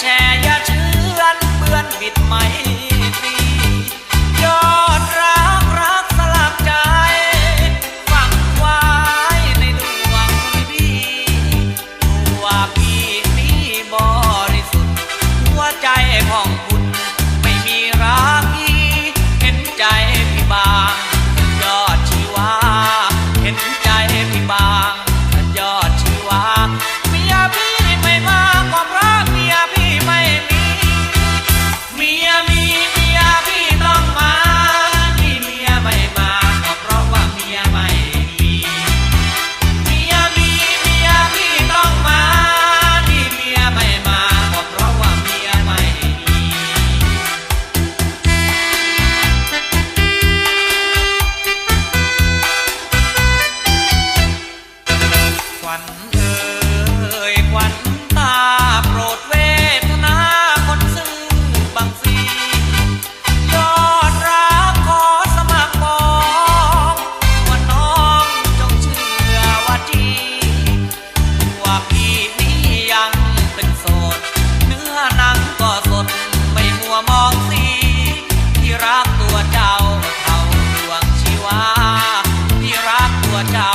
แช่อย่าเชือนเบือนบิดไหม ตัวเจ้าเท่าดวงชีวาที่รักตัวเจ้า